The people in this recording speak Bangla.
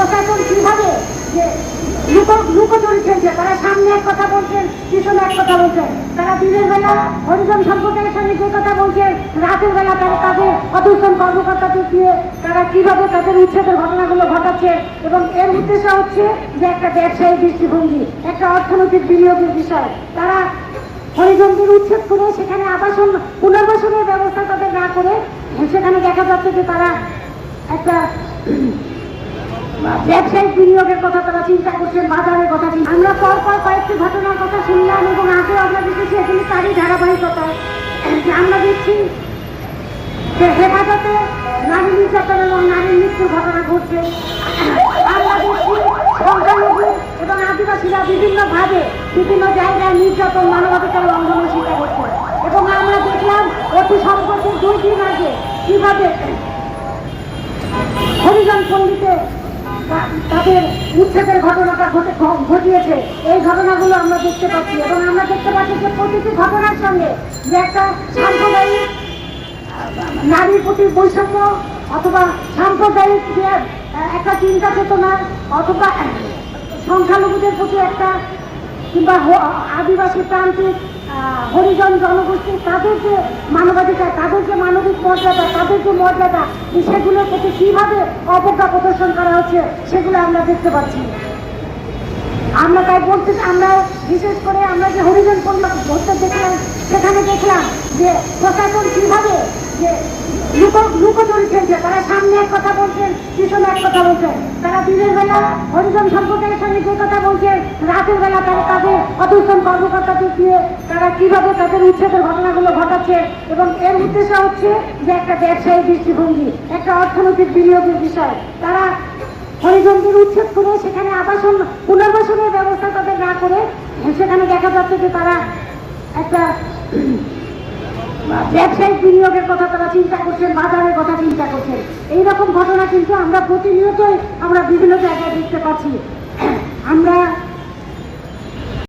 প্রশাসন কীভাবে যে তারা সামনে এক কথা বলছেন এক কথা বলছেন। তারা হরিজন কথা বলছেন কর্মকর্তাদের তারা তাদের উচ্ছেদের ঘটনাগুলো ঘটাচ্ছে এবং এর উদ্দেশ্য হচ্ছে যে একটা ব্যবসায়ী দৃষ্টিভঙ্গি, একটা অর্থনৈতিক তারা হরিজনদের উচ্ছেদ করে সেখানে আবাসন, পুনর্বাসনের ব্যবস্থা তাদের না করে সেখানে দেখা যাচ্ছে যে তারা একটা ব্যবসায়িক বিনিয়োগের কথা তারা চিন্তা করছেন, বাজারের কথা চিন্তা আমরা পর পর কয়েকটি ঘটনার কথা শুনলাম এবং আগে আমরা দেখেছি এগুলি তারই ধারাবাহিকতা আমরা দেখছি যে হেফাজতে নারী নির্যাতন এবং নারী মৃত্যুর ঘটনা ঘটছে। এবং আদিবাসীরা বিভিন্নভাবে বিভিন্ন জায়গায় নির্যাতন, মানবাধিকার লঙ্ঘনের শিকার হচ্ছে। এবং আমরা দেখলাম অতি সম্পর্কে দুই দিন আগে কীভাবে হরিজন পল্লীতে তাদের উচ্ছেদের ঘটনাটা ঘটে ঘটিয়েছে। এই ঘটনাগুলো আমরা দেখতে পাচ্ছি এবং আমরা দেখতে পাচ্ছি যে প্রতিটি ঘটনার সঙ্গে যে একটা সাম্প্রদায়িক, নারীর প্রতি বৈষম্য অথবা সাম্প্রদায়িক যে একটা চিন্তা চেতনা অথবা সংখ্যালঘুদের প্রতি একটা কিংবা আদিবাসী প্রান্তিক হরিজন জনগোষ্ঠী তাদের যে মানবাধিকার, তাদের যে মানবিক মর্যাদা, তাদের যে মর্যাদা সেগুলোর প্রতি কীভাবে অবজ্ঞা প্রদর্শন করা হচ্ছে, সেগুলো আমরা দেখতে পাচ্ছি। আমরা তাই বলতে, আমরা বিশেষ করে আমরা যে হরিজন ধরতে দেখলাম, সেখানে দেখলাম যে প্রশাসন কীভাবে যে খেলছে তারা সামনে এক কথা বলছেন, পিছনে এক কথা বলছেন। তারা দিনের বেলা হরিজন সম্প্রদায়ের সঙ্গে যে কথা বলছেন, রাতের বেলা তারা তাদের অধস্তন কর্মকর্তাদের দিয়ে তারা কীভাবে তাদের উচ্ছেদের ঘটনাগুলো ঘটাচ্ছে এবং এর উদ্দেশ্য হচ্ছে যে একটা ব্যবসায়ী দৃষ্টিভঙ্গি, একটা অর্থনৈতিক বিনিয়োগের বিষয়। তারা হরিজনদের উচ্ছেদ করে সেখানে আবাসন, পুনর্বাসনের ব্যবস্থা তাদের না করে সেখানে দেখা যাচ্ছে যে তারা ব্যবসায়িক বিনিয়োগের কথা তারা চিন্তা করছেন, বাজারের কথা চিন্তা করছেন। এইরকম ঘটনা কিন্তু আমরা প্রতিনিয়তই আমরা